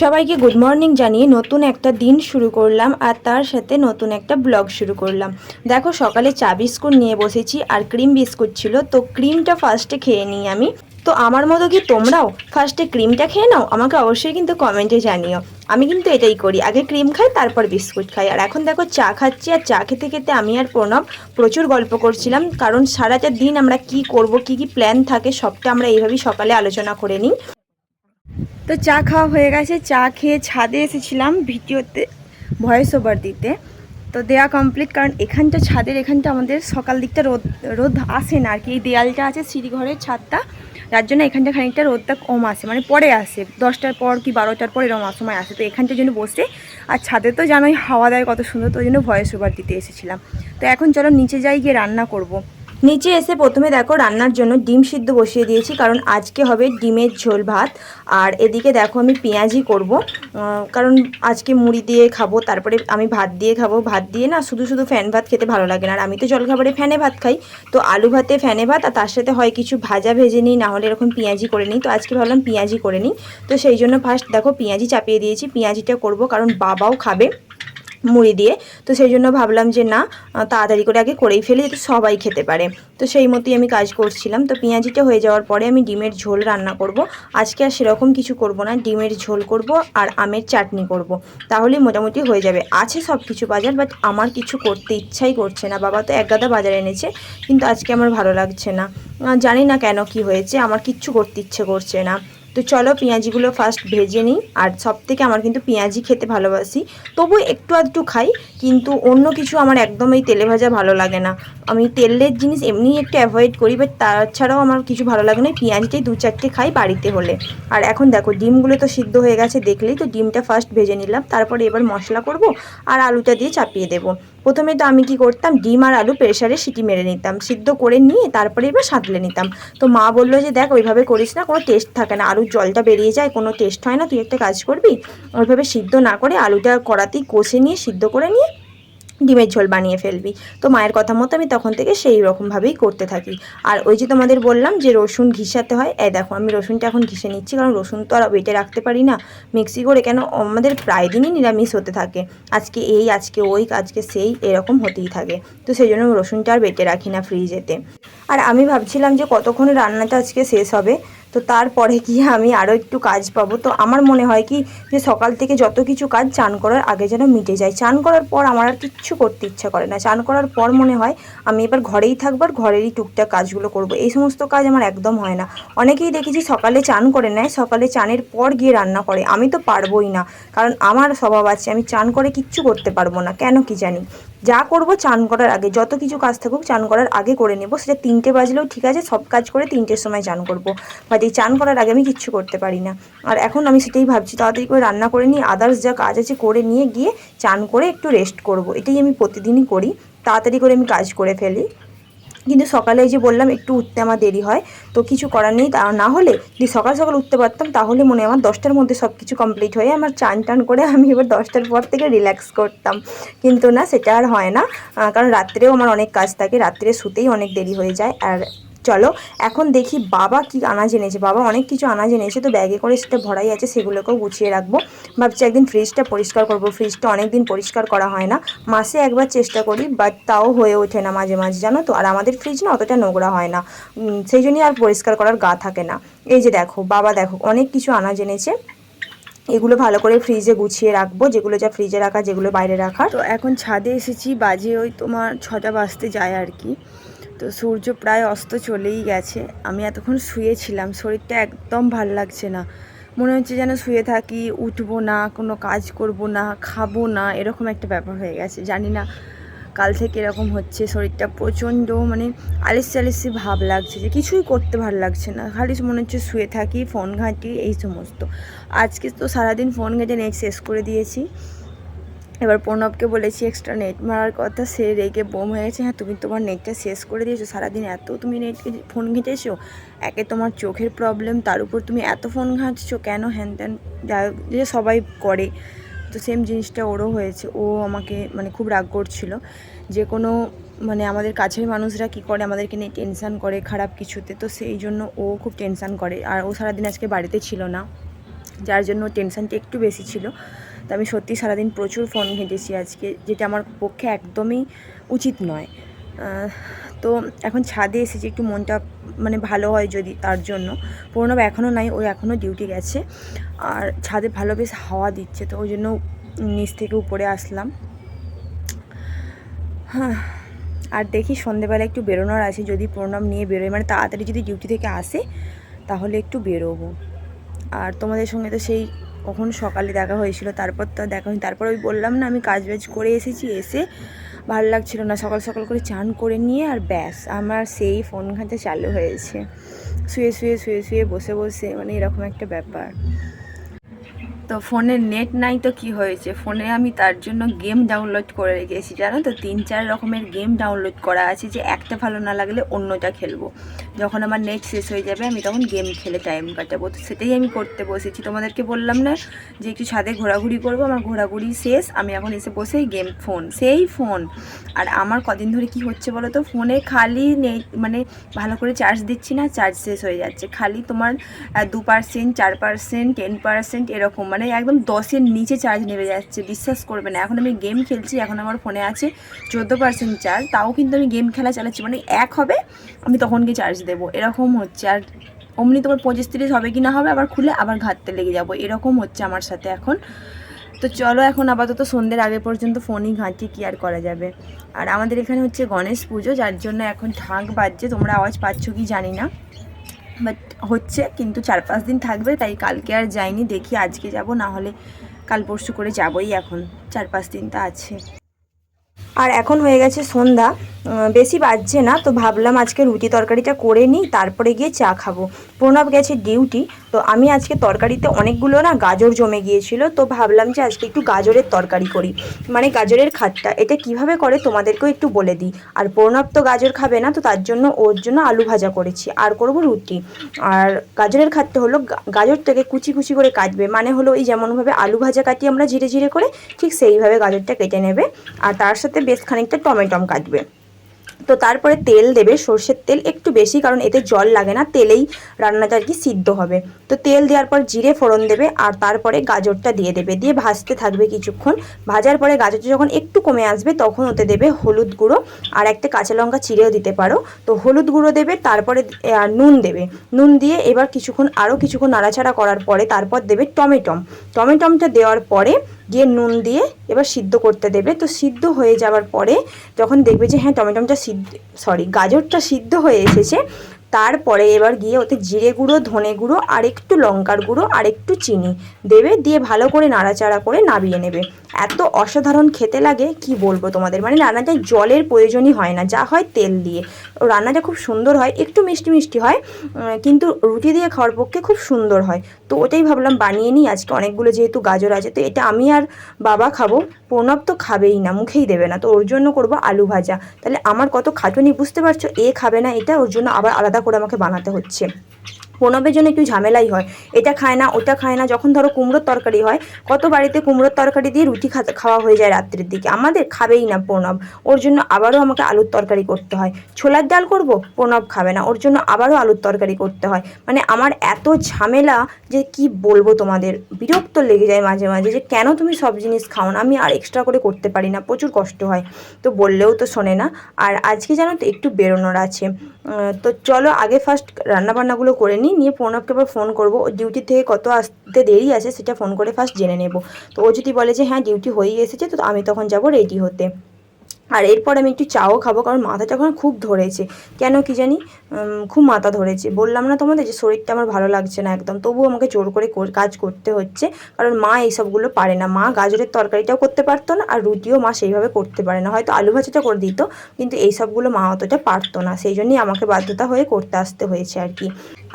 সবাইকে good morning জানিয়ে নতুন একটা দিন শুরু করলাম আর তার সাথে নতুন একটা ব্লগ শুরু করলাম। দেখো সকালে চা বিস্কুট নিয়ে বসেছি আর ক্রিম বিস্কুট ছিল, তো ক্রিমটা ফার্স্টে খেয়ে নিই আমি। তো আমার মতো কি তোমরাও ফার্স্টে ক্রিমটা খেয়ে নাও? আমাকে অবশ্যই কিন্তু কমেন্টে জানিও। আমি কিন্তু এটাই করি, আগে ক্রিম খাই, তারপর বিস্কুট খাই। আর এখন দেখো চা খাচ্ছি আর চা খেতে খেতে আমি আর প্রণব প্রচুর গল্প করছিলাম, কারণ সারাটা দিন আমরা কি করব, কি কি প্ল্যান থাকে, সবটা আমরা এইভাবেই সকালে আলোচনা করে নিই। তো চা খাওয়া হয়ে গেছে। চা খেয়ে ছাদে এসেছিলাম ভিডিওতে ভয়েস ওভার দিতে। তো দেয়া কমপ্লিট কারণ এখানটা, ছাদের এখানটা আমাদের সকাল দিকটা রোদ রোদ আসে না আর কি এই দেয়ালটা আছে সিঁড়িঘরের ছাদটা, যার জন্য এখানটা খানিকটা রোদটা কম আসে। মানে পরে আসে, দশটার পর কি বারোটার পর এরকম সময় আসে। তো এখানটার জন্য বসে, আর ছাদে তো জানোই হাওয়া দেয় কত সুন্দর, তো ওই জন্য ভয়েস ওভার দিতে এসেছিলাম। তো এখন চলো নিচে যাই, গিয়ে রান্না করব। নিচে এসে প্রথমে দেখো রান্নার জন্য ডিম সিদ্ধ বসিয়ে দিয়েছি, কারণ আজকে হবে ডিমের ঝোল ভাত। আর এদিকে দেখো আমি পেঁয়াজি করব কারণ আজকে মুড়ি দিয়ে খাব, তারপরে আমি ভাত দিয়ে খাব। ভাত দিয়ে না শুধু শুধু ফ্যান ভাত খেতে ভালো লাগে না, আর আমি তো জলখাবারে ফ্যানে ভাত খাই। তো আলু ভাতে ফ্যানে ভাত, আর তার সাথে হয় কিছু ভাজা ভেজে নিই, না হলে এরকম পেঁয়াজি করে নিই। তো আজকে ভাবলাম পেঁয়াজি করে নিই। তো সেই জন্য ফার্স্ট দেখো পেঁয়াজি চাপিয়ে দিয়েছি, পেঁয়াজিটা করব, কারণ বাবাও খাবে। মুড়ি দিয়ে। তো সেই জন্য ভাবলাম যে না তাড়াতাড়ি করে আগে করেই ফেলি যাতে সবাই খেতে পারে। তো সেই মতোই আমি কাজ করছিলাম। তো পেঁয়াজিটা হয়ে যাওয়ার পরে আমি ডিমের ঝোল রান্না করব। আজকে আর সেরকম কিছু করব না। ডিমের ঝোল করব আর আমের চাটনি করব। তাহলেই মোটামুটি হয়ে যাবে। আছে সব কিছু বাজার বাট আমার কিছু করতে ইচ্ছাই করছে না। বাবা তো এক গাদা বাজার এনেছে, কিন্তু আজকে আমার ভালো লাগছে না। জানি না কেন কি হয়েছে। আমার কিচ্ছু করতে ইচ্ছে করছে না। তো চলো পেঁয়াজিগুলো ফার্স্ট ভেজে নিই। আর সব থেকে আমার কিন্তু পেঁয়াজি খেতে ভালোবাসি। তবু একটু আধটু খাই, কিন্তু অন্য কিছু আমার একদম এই তেলে ভাজা ভালো লাগে না। আমি তেলের জিনিস এমনি একটু অ্যাভয়েড করি বাট তাছাড়াও আমার কিছু ভালো লাগে না। পেঁয়াজিটাই দু চারটে খাই বাড়িতে হলে। আর এখন দেখো, ডিমগুলো তো সিদ্ধ হয়ে গেছে দেখলেই, তো ডিমটা ফার্স্ট ভেজে নিলাম। তারপরে এবার মশলা করব, আর আলুটা দিয়ে চাপিয়ে দেবো। প্রথমে তো আমি কি করতাম, ডিম আর আলু প্রেশারে সিটি মেরে নিতাম, সিদ্ধ করে নিয়ে তারপরে এবার সাঁতলে নিতাম। তো মা বলল যে, দেখ, ওইভাবে করিস না, কোনো টেস্ট থাকে না। আলুর জলটা বেরিয়ে যায়, কোনো টেস্ট হয় না, তুই একটা কাজ করবি? ওইভাবে সিদ্ধ না করে আলুটা কড়াতেই কষে নিয়ে, সিদ্ধ করে নিয়ে ডিমের ঝোল বানিয়ে ফেলবি। তো মায়ের কথা মতো আমি তখন থেকে সেই রকমভাবেই করতে থাকি। আর ওই যে তোমাদের বললাম যে রসুন ঘিসাতে হয় এই দেখো আমি রসুনটা এখন ঘিসে নিচ্ছি, কারণ রসুন তো আর বেটে রাখতে পারি না। মিক্সি করে কেন? আমাদের প্রায় দিনই নিরামিষ হতে থাকে। আজকে এই, আজকে ওই, আজকে সেই, এরকম হতেই থাকে। তো সেই জন্য রসুনটা আর বেটে রাখি না ফ্রিজেতে আর আমি ভাবছিলাম যে কতক্ষণে রান্নাটা আজকে শেষ হবে? তো তারপরে কি আমি আরও একটু কাজ পাবো? তো আমার মনে হয় কি যে সকাল থেকে যত কিছু কাজ চান করার আগে যেন মিটে যায়। চান করার পর আমার আর কিচ্ছু করতে ইচ্ছা করে না। চান করার পর মনে হয় আমি এবার ঘরেই থাকব আর ঘরেরই টুকটাক কাজগুলো করব। এই সমস্ত কাজ আমার একদম হয় না। অনেকেই দেখেছি সকালে চান করে নেয়, সকালে চানের পর গিয়ে রান্না করে। আমি তো পারবোই না। কারণ আমার স্বভাব আছে, আমি চান করে কিচ্ছু করতে পারব না। কেন কি জানি? যা করব চান করার আগে, যত কিছু কাজ থাকুক চান করার আগে করে নেব। সেটা তিনটে বাজলেও ঠিক আছে, সব কাজ করে তিনটের সময় চান করব। বাট এই চান করার আগে আমি কিচ্ছু করতে পারি না। আর এখন আমি সেটাই ভাবছি, তাড়াতাড়ি করে রান্না করে নিই আদার্স যা কাজ আছে করে নিয়ে গিয়ে চান করে একটু রেস্ট করব। এটাই আমি প্রতিদিনই করি। তাড়াতাড়ি করে আমি কাজ করে ফেলি। কিন্তু সকালে যে বললাম, একটু উঠতে আমার দেরি হয়, তো কিছু করার নেই। তা না হলে যদি সকাল সকাল উঠতে পারতাম, তাহলে মনে আমার দশটার মধ্যে সব কিছু কমপ্লিট হয়ে আমার চান টান করে আমি এবার দশটার পর থেকে রিল্যাক্স করতাম। কিন্তু না, সেটা আর হয় না। কারণ রাত্রেও আমার অনেক কাজ থাকে, রাত্রে শুতেই অনেক দেরি হয়ে যায়। আর চলো, এখন দেখি বাবা কি আনাজ এনেছে। বাবা অনেক কিছু আনাজ এনেছে, তো ব্যাগে করে সেটা ভরাই আছে, সেগুলোকেও গুছিয়ে রাখব। ভাবছি একদিন ফ্রিজটা পরিষ্কার করব। ফ্রিজটা অনেক দিন পরিষ্কার করা হয় না। মাসে একবার চেষ্টা করি বাট তাও হয়ে ওঠে না মাঝে মাঝে, জানো তো? আর আমাদের ফ্রিজ না অতটা নোংরা হয় না। সেই জন্যই আর পরিষ্কার করার গা থাকে না। এই যে দেখো, বাবা দেখো, অনেক কিছু আনাজ এনেছে। এগুলো ভালো করে ফ্রিজে গুছিয়ে রাখব, যেগুলো যা ফ্রিজে রাখা, যেগুলো বাইরে রাখা তো এখন ছাদে এসেছি, বাজে ওই তোমার ছটা বাজতে যায় আর কি। তো সূর্য প্রায় অস্ত চলেই গেছে। আমি এতক্ষণ শুয়েছিলাম, শরীরটা একদম ভালো লাগছে না। মনে হচ্ছে যেন শুয়ে থাকি, উঠবো না, কোনো কাজ করব না, খাব না, এরকম একটা ব্যাপার হয়ে গেছে। জানি না কাল থেকে এরকম হচ্ছে, শরীরটা প্রচণ্ড মানে আলিসি আলিসি ভাব লাগছে যে কিছুই করতে ভালো লাগছে না। খালি মনে হচ্ছে শুয়ে থাকি, ফোন ঘাঁটি, এই সমস্ত। আজকে তো সারাদিন ফোন ঘেঁটে নেট শেষ করে দিয়েছি। এবার প্রণবকে বলেছি এক্সট্রা নেট মারার কথা, সে রেগে বোম হয়েছে হ্যাঁ তুমি তোমার নেটটা শেষ করে দিয়েছ। সারাদিন এত তুমি নেট ফোন ঘেঁটেছো? একে তোমার চোখের প্রবলেম তার উপর তুমি এত ফোন ঘাঁটছো কেন? হ্যান ত্যান, যে সবাই করে। তো সেম জিনিসটা ওরও হয়েছে। ও আমাকে মানে খুব রাগ করছিল। যে কোনো মানে আমাদের কাছের মানুষরা কি করে? আমাদেরকে নিয়ে টেনশান করে খারাপ কিছুতে। তো সেই জন্য ও খুব টেনশান করে। আর ও সারাদিন আজকে বাড়িতে ছিল না, যার জন্য টেনশনটা একটু বেশি ছিল। তো আমি সত্যি সারাদিন প্রচুর ফোন ঘেঁটেছি আজকে, যেটা আমার পক্ষে একদমই উচিত নয়। তো এখন ছাদে এসেছি, একটু মনটা মানে ভালো হয় যদি তার জন্য। প্রণব এখনও নাই, ও এখনও ডিউটি গেছে। আর ছাদে ভালো বেশ হাওয়া দিচ্ছে, তো ওই জন্য নিচ থেকে উপরে আসলাম। হ্যাঁ আর দেখি সন্ধেবেলা একটু বেরোনোর আছে, যদি প্রণাম নিয়ে বেরোয় মানে তাড়াতাড়ি যদি ডিউটি থেকে আসে, তাহলে একটু বেরোবো। আর তোমাদের সঙ্গে তো সেই কখন সকালে দেখা হয়েছিল, তারপর তো দেখা হয়নি। তারপর ওই বললাম না, আমি কাজ বাজ করে এসেছি, এসে ভালো লাগছিল না। সকাল সকাল করে চান করে নিয়ে আর ব্যাস, আমার সেই ফোন ঘাঁটা চালু হয়েছে। শুয়ে শুয়ে শুয়ে শুয়ে বসে বসে মানে এরকম একটা ব্যাপার। তো ফোনে নেট নাই তো কি হয়েছে? ফোনে আমি তার জন্য গেম ডাউনলোড করে রেখেছি। জানো তো, তিন চার রকমের গেম ডাউনলোড করা আছে যে একটা ভালো না লাগলে অন্যটা খেলব। যখন আমার নেট শেষ হয়ে যাবে, আমি তখন গেম খেলে টাইম কাটাবো। তো সেটাই আমি করতে বসেছি। তোমাদেরকে বললাম না যে একটু ছাদে ঘোরাঘুরি করব, আমার ঘোরাঘুরি শেষ। আমি এখন এসে বসেই গেম, ফোন, সেই ফোন। আর আমার কদিন ধরে কি হচ্ছে বলো তো, ফোনে খালি নেট মানে ভালো করে চার্জ দিচ্ছি না চার্জ শেষ হয়ে যাচ্ছে। খালি তোমার দু পার্সেন্ট চার পার্সেন্ট টেন পার্সেন্ট এরকম মানে একদম দশের নিচে চার্জ নেমে যাচ্ছে, বিশ্বাস করবে না। এখন আমি গেম খেলছি, এখন আমার ফোনে আছে চোদ্দ পার্সেন্ট চার্জ তাও কিন্তু আমি গেম খেলা চালাচ্ছি মানে এক হবে, আমি তখন গিয়ে চার্জ দেবো। এরকম হচ্ছে, আর অমনি তোমার পঁচিশ তিরিশ হবে কি না হবে, আবার খুলে আবার ঘাটতে লেগে যাব। এরকম হচ্ছে আমার সাথে এখন। তো চলো এখন আপাতত সন্ধ্যের আগে পর্যন্ত ফোনই ঘাঁটি, কি আর করা যাবে। আর আমাদের এখানে হচ্ছে গণেশ পুজো, যার জন্য এখন ঢাক বাজছে, তোমরা আওয়াজ পাচ্ছ কি জানি না। বাট হচ্ছে, কিন্তু চার পাঁচ দিন থাকবে, তাই কালকে আর যাইনি, দেখি আজকে যাব, না হলে কাল পরশু করে যাবই এখন, চার পাঁচ দিন তো আছে। আর এখন হয়ে গেছে সন্ধ্যা বেশি বাজছে না, তো ভাবলাম আজকে রুটি তরকারিটা করে নিই, তারপরে গিয়ে চা খাব। প্রণব গেছে ডিউটি তো আমি আজকে তরকারিতে অনেকগুলো না গাজর জমে গিয়েছিল, তো ভাবলাম যে আজকে একটু গাজরের তরকারি করি। মানে গাজরের খাটটা, এটা কীভাবে করে তোমাদেরকেও একটু বলে দিই। আর প্রণব তো গাজর খাবে না, তো তার জন্য ওর জন্য আলু ভাজা করেছি, আর করব রুটি। আর গাজরের খাটটা হলো গা- গাজরটাকে কুচি কুচি করে কাটবে মানে হলো এই যেমনভাবে আলু ভাজা কাটি আমরা ধীরে ধীরে করে, ঠিক সেইভাবে গাজরটা কেটে নেবে। আর তার সাথে বেশ খানিকটা টমেটম কাটবে। তো তারপরে তেল দেবে, সর্ষের তেল একটু বেশি, কারণ এতে জল লাগে না, তেলেই রান্নাটা আর কি সিদ্ধ হবে। তো তেল দেওয়ার পর জিরে, ফোড়ন দেবে, আর তারপরে গাজরটা দিয়ে দেবে। দিয়ে ভাজতে থাকবে কিছুক্ষণ। ভাজার পরে গাজরটা যখন একটু কমে আসবে, তখন ওতে দেবে হলুদ গুঁড়ো, আর একটা কাঁচা লঙ্কা চিড়েও দিতে পারো। তো হলুদ গুঁড়ো দেবে, তারপরে নুন দেবে। নুন দিয়ে এবার কিছুক্ষণ আরও কিছুক্ষণ নাড়াচাড়া করার পরে তারপর দেবে টমেটম। টমেটমটা দেওয়ার পরে দিয়ে নুন দিয়ে এবার সিদ্ধ করতে দেবে। তো সিদ্ধ হয়ে যাওয়ার পরে যখন দেখবে যে হ্যাঁ টমেটোটা সিদ্ধ সরি গাজরটা সিদ্ধ হয়ে এসেছে তারপরে এবার গিয়ে ওতে জিরে গুঁড়ো, ধনে গুঁড়ো আর একটু লঙ্কার গুঁড়ো আর একটু চিনি দেবে, দিয়ে ভালো করে নাড়াচাড়া করে নাবিয়ে নেবে। এত অসাধারণ খেতে লাগে, কি বলব তোমাদের? মানে রান্নাটা জলের প্রয়োজনই হয় না, যা হয় তেল দিয়ে। রান্নাটা খুব সুন্দর হয়, একটু মিষ্টি মিষ্টি হয় কিন্তু রুটি দিয়ে খাওয়ার পক্ষে খুব সুন্দর হয়। তো ওটাই ভাবলাম বানিয়ে নিই, আজকে অনেকগুলো যেহেতু গাজর আছে, তো এটা আমি আর বাবা খাব, প্রণব তো খাবেই না, মুখেই দেবে না, তো ওর জন্য করব আলু ভাজা। তাহলে আমার কত খাটুনি, বুঝতে পারছ? এ খাবে না এটা, ওর জন্য আবার আলাদা করে আমাকে বানাতে হচ্ছে। প্রণবের জন্য একটু ঝামেলাই হয়। এটা খায় না, ওটা খায় না। যখন ধরো কুমড়োর তরকারি হয়, কত বাড়িতে কুমড়োর তরকারি দিয়ে রুটি খাওয়া হয়ে যায় রাত্রির দিকে। আমাদের খাবেই না প্রণব। ওর জন্য আবারও আমাকে আলুর তরকারি করতে হয়। ছোলার ডাল করব, প্রণব খাবে না। ওর জন্য আবারও আলুর তরকারি করতে হয়। মানে আমার এত ঝামেলা যে কি বলব তোমাদের? বিরক্ত লেগে যায় মাঝে মাঝে যে কেন তুমি সব জিনিস খাও না? আমি আর এক্সট্রা করে করতে পারি না। প্রচুর কষ্ট হয়। তো বললেও তো শোনে না। আর আজকে জানো তো একটু বেরোনোর আছে। তো চলো আগে ফার্স্ট রান্নাবান্নাগুলো করে নিই নিয়ে প্রণবকে আবার ফোন করব। ডিউটি থেকে কত আসতে দেরি আছে সেটা ফোন করে ফার্স্ট জেনে নেব। তো ও যদি বলে যে হ্যাঁ ডিউটি হয়েই এসেছে, তো আমি তখন যাব রেডি হতে। আর এরপর আমি একটু চাও খাব, কারণ মাথাটা এখন খুব ধরেছে, কেন কি জানি খুব মাথা ধরেছে। বললাম না তোমাদের যে, শরীরটা আমার ভালো লাগছে না একদম। তবুও আমাকে জোর করে, কাজ করতে হচ্ছে, কারণ মা এইসবগুলো পারে না। মা গাজরের তরকারিটাও করতে পারতো না, আর রুটিও মা সেইভাবে করতে পারে না। হয়তো আলু ভাজাটা করে দিত, কিন্তু এইসবগুলো মা অতটা পারতো না। সেই জন্যই আমাকে বাধ্যতা হয়ে করতে আসতে হয়েছে আর কি।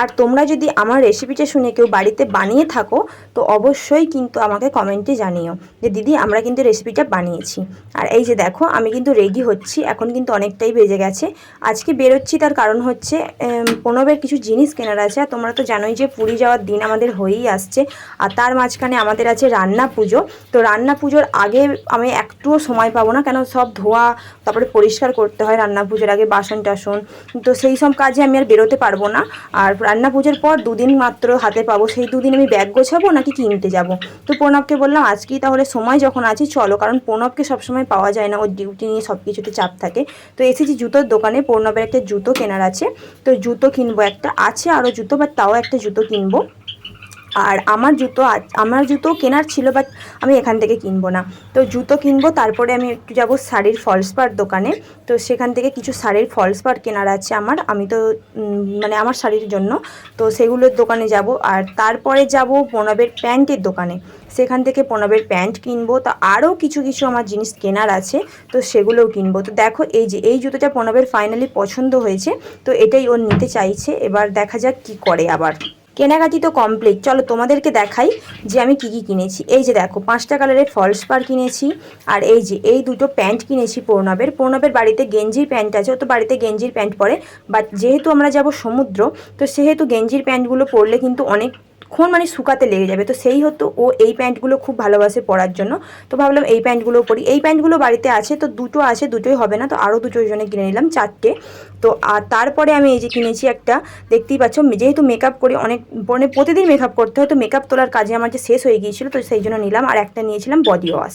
আর তোমরা যদি আমার রেসিপিটা শুনে কেউ বাড়িতে বানিয়ে থাকো, তো অবশ্যই কিন্তু আমাকে কমেন্টে জানিও যে, দিদি, আমরা কিন্তু রেসিপিটা বানিয়েছি। আর এই যে দেখো, আমি কিন্তু রেডি হচ্ছি, এখন কিন্তু অনেকটাই বেজে গেছে। আজকে বেরোচ্ছি, তার কারণ হচ্ছে প্রণবের কিছু জিনিস কেনার আছে, আর তোমরা তো জানোই যে, পুরী যাওয়ার দিন আমাদের হয়েই আসছে। আর তার মাঝখানে আমাদের আছে রান্না পুজো। তো রান্না পুজোর আগে আমি একটুও সময় পাবো না, কেন সব ধোয়া, তারপরে পরিষ্কার করতে হয় রান্না পুজোর আগে বাসন টাসন তো সেই সব কাজে আমি আর বেরোতে পারব না। আর রান্না পুজোর পর দুদিন মাত্র হাতে পাবো, সেই দুদিন আমি ব্যাগ গোছাবো নাকি কিনতে যাব? তো প্রণবকে বললাম, আজকেই তাহলে সময় যখন আছে, চলো। কারণ প্রণবকে সবসময় পাওয়া যায় না, ওর ডিউটি নিয়ে সব কিছুতে চাপ থাকে। তো এসেছি জুতোর দোকানে, প্রণবের একটা জুতো কেনার আছে। তো জুতো কিনবো একটা, আছে আরও জুতো বা তাও একটা জুতো কিনবো। আর আমার জুতো আমার জুতো কেনার ছিল বাট আমি এখান থেকে কিনবো না। তো জুতো কিনবো, তারপরে আমি একটু যাব শাড়ির ফলস পার্ট দোকানে। তো সেখান থেকে কিছু শাড়ির ফলস পার্ট কেনার আছে আমার। আমি তো মানে আমার শাড়ির জন্য। তো সেগুলোর দোকানে যাব, আর তারপরে যাব প্রণবের প্যান্টের দোকানে। সেখান থেকে প্রণবের প্যান্ট কিনবো। তো আরও কিছু কিছু আমার জিনিস কেনার আছে, তো সেগুলোও কিনবো। তো দেখো, এই যে, এই জুতোটা প্রণবের ফাইনালি পছন্দ হয়েছে। তো এটাই ওর নিতে চাইছে। এবার দেখা যাক কি করে আবার। কেনাকাটি তো কমপ্লিট চলো তোমাদেরকে দেখাই যে আমি কি কি কিনেছি। এই যে দেখো, পাঁচটা কালারের ফলস পার কিনেছি, আর এই যে, এই দুটো প্যান্ট কিনেছি প্রণবের। প্রণবের বাড়িতে গেঞ্জির প্যান্ট আছে, ও তো বাড়িতে গেঞ্জির প্যান্ট পরে। বাট যেহেতু আমরা যাব সমুদ্র, তো সেহেতু গেঞ্জির প্যান্টগুলো পরলে কিন্তু অনেকক্ষণ মানে শুকাতে লেগে যাবে। তো সেই হতো ও এই প্যান্টগুলো খুব ভালোবাসে পরার জন্য। তো ভাবলাম এই প্যান্টগুলো পরি। এই প্যান্টগুলো বাড়িতে আছে, তো দুটো আছে, দুটোই হবে না, তো আরও দুটোর জন্য কিনে নিলাম চারটে। তো আর তারপরে আমি এই যে কিনেছি একটা, দেখতেই পাচ্ছ যেহেতু মেকআপ করি, অনেক মানে প্রতিদিন মেকআপ করতে হয়, তো মেকআপ তোলার কাজে আমার যে শেষ হয়ে গিয়েছিল, তো সেই জন্য নিলাম। আর একটা নিয়েছিলাম বডি ওয়াশ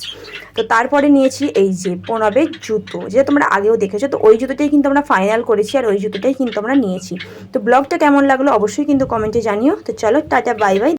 তো তারপরে নিয়েছি এই যে প্রণবের জুতো, যেটা তোমরা আগেও দেখেছ। তো ওই জুতোটাই কিন্তু আমরা ফাইনাল করেছি, আর ওই জুতোটাই কিন্তু আমরা নিয়েছি। তো ব্লগটা কেমন লাগল অবশ্যই কিন্তু কমেন্টে জানিও। তো চলো, টাটা বাই বাই